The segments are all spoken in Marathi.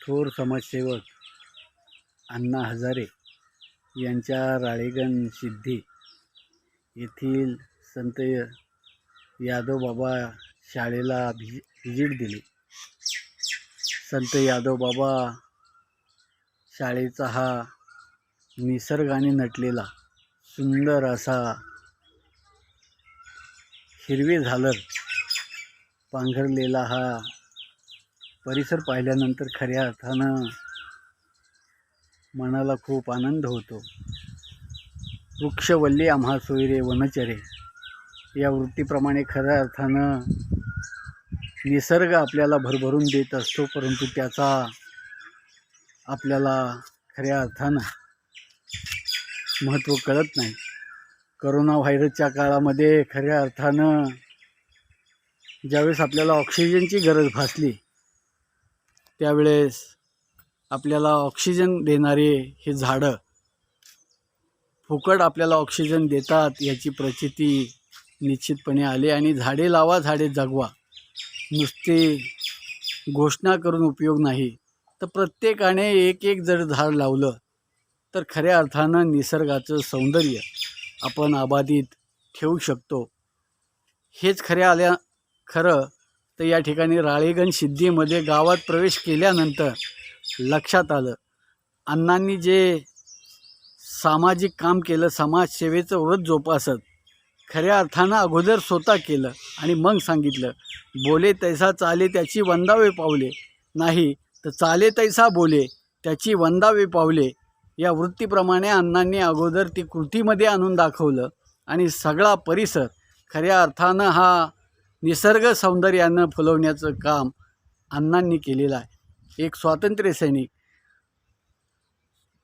थोर समाजसेवक अण्णा हजारे यांच्या राळेगण सिद्धी येथील संत यादव बाबा शाळेला भिज व्हिजिट दिली. संत यादव बाबा शाळेचा हा निसर्गाने नटलेला सुंदर असा हिरवे झालर पांघरलेला हा परिसर पाहिल्यानंतर खऱ्या अर्थानं मनाला खूप आनंद होतो. वृक्षवल्ली आम्हा सोयरे वनचरे या वृत्तीप्रमाणे खऱ्या अर्थानं निसर्ग आपल्याला भरभरून देत असतो परंतु त्याचा आपल्याला खऱ्या अर्थानं महत्त्व कळत नाही. करोना व्हायरसच्या काळामध्ये खऱ्या अर्थानं ज्यावेळेस आपल्याला ऑक्सिजनची गरज भासली त्यावेळेस आपल्याला ऑक्सिजन देणारे हे झाडं फुकट आपल्याला ऑक्सिजन देतात याची प्रचिती निश्चितपणे आली. आणि झाडे लावा झाडे जगवा नुसते घोषणा करून उपयोग नाही. तर प्रत्येकाने एक एक जर झाड लावलं तर खऱ्या अर्थानं निसर्गाचं सौंदर्य आपण अबाधित ठेवू शकतो. हेच खऱ्या आल्या खरं तर या ठिकाणी राळेगण सिद्धीमध्ये गावात प्रवेश केल्यानंतर लक्षात आलं. अण्णांनी जे सामाजिक काम केलं समाजसेवेचं व्रत जोपासत खऱ्या अर्थानं अगोदर स्वतः केलं आणि मग सांगितलं बोले तैसा चाले त्याची वंदावे पावले. नाही तर चाले तैसा बोले त्याची वंदावे पावले. या वृत्तीप्रमाणे अण्णांनी अगोदर ती कृतीमध्ये आणून दाखवलं आणि सगळा परिसर खऱ्या अर्थानं हा निसर्ग सौंदर्यानं फुलवण्याचं काम अण्णांनी केलेलं आहे. एक स्वातंत्र्य सैनिक.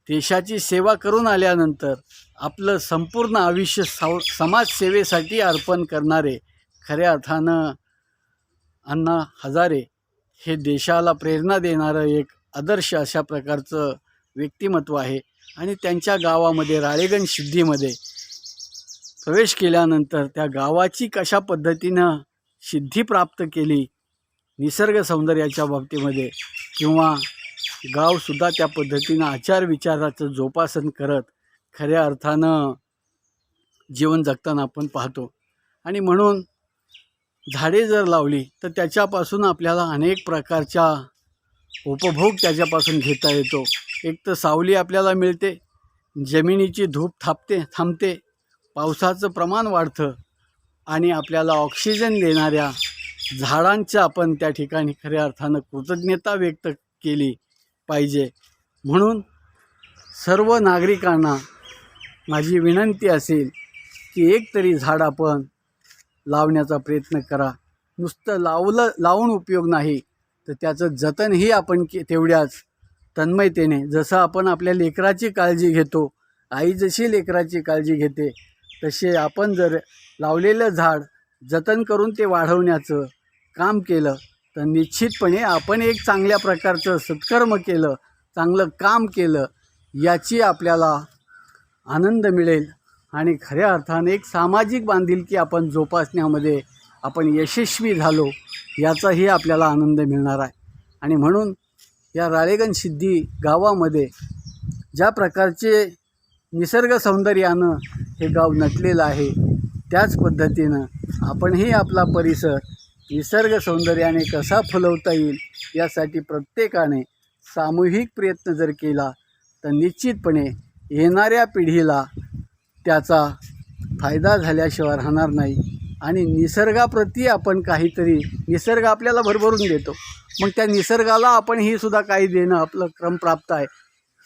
देशाची सेवा करून आल्यानंतर आपलं संपूर्ण आयुष्य साव समाजसेवेसाठी अर्पण करणारे खऱ्या अर्थानं अण्णा हजारे हे देशाला प्रेरणा देणारं एक आदर्श अशा प्रकारचं व्यक्तिमत्व आहे. आणि त्यांच्या गावामध्ये राळेगण सिद्धीमध्ये प्रवेश केल्यानंतर त्या गावाची कशा पद्धतीनं सिद्धी प्राप्त केली निसर्ग सौंदर्याच्या बाबतीमध्ये किंवा गावसुद्धा त्या पद्धतीनं आचार विचाराचं जोपासन करत खऱ्या अर्थानं जीवन जगताना आपण पाहतो. आणि म्हणून झाडे जर लावली तर त्याच्यापासून आपल्याला अनेक प्रकारच्या उपभोग त्याच्यापासून घेता येतो. एक तर सावली आपल्याला मिळते जमिनीची धूप थांबते थांबते पावसाचं प्रमाण वाढतं आणि आपल्याला ऑक्सिजन देणाऱ्या झाडांचं आपण त्या ठिकाणी खऱ्या अर्थानं कृतज्ञता व्यक्त केली पाहिजे. म्हणून सर्व नागरिकांना माझी विनंती असेल की एक तरी झाड आपण लावण्याचा प्रयत्न करा. नुसतं लावलं लावून उपयोग नाही तर त्याचं जतनही आपण के तेवढ्याच तन्मयतेने जसं आपण आपल्या लेकराची काळजी घेतो आई जशी लेकराची काळजी घेते तसे आपण जर लावलेलं झाड जतन करून ते वाढवण्याचं काम केलं तर निश्चितपणे आपण एक चांगल्या प्रकारचं सत्कर्म केलं चांगलं काम केलं याची आपल्याला आनंद मिळेल. आणि खऱ्या अर्थाने एक सामाजिक बांधिलकी आपण जोपासण्यामध्ये आपण यशस्वी झालो याचाही आपल्याला आनंद मिळणार आहे. आणि म्हणून या राळेगण सिद्धी गावामध्ये ज्या प्रकारचे निसर्ग सौंदर्यानं हे गाव नटलेलं आहे. त्याच पद्धतीनं आपणही आपला परिसर निसर्ग सौंदर्याने कसा फुलवता येईल यासाठी प्रत्येकाने सामूहिक प्रयत्न जर केला तर निश्चितपणे येणाऱ्या पिढीला त्याचा फायदा झाल्याशिवाय राहणार नाही. आणि निसर्गाप्रती आपण काहीतरी निसर्ग आपल्याला भरभरून देतो. मग त्या निसर्गाला आपण ही सुद्धा काही देणं आपलं क्रमप्राप्त आहे.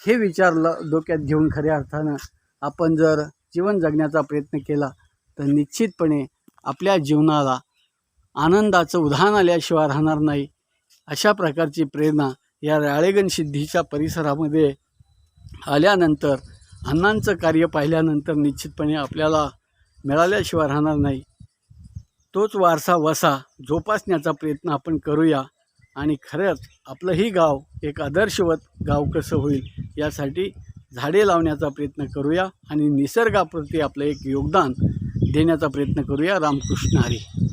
हे विचारलं डोक्यात घेऊन खऱ्या अर्थानं आपण जर जीवन जगण्याचा प्रयत्न केला तर निश्चितपणे आपल्या जीवनाला आनंदाचं उधाण आल्याशिवाय राहणार नाही अशा प्रकारची प्रेरणा या राळेगण सिद्धीच्या परिसरामध्ये आल्यानंतर अण्णांचं कार्य पाहिल्यानंतर निश्चितपणे आपल्याला मिळाल्याशिवाय राहणार नाही. तोच वारसा वसा जोपासण्याचा प्रयत्न आपण करूया आणि खरंच आपलंही गाव एक आदर्शवत गाव कसं होईल यासाठी झाडे लावण्याचा प्रयत्न करूया आणि निसर्गाप्रती आपलं एक योगदान देण्याचा प्रयत्न करूया. रामकृष्ण हरी.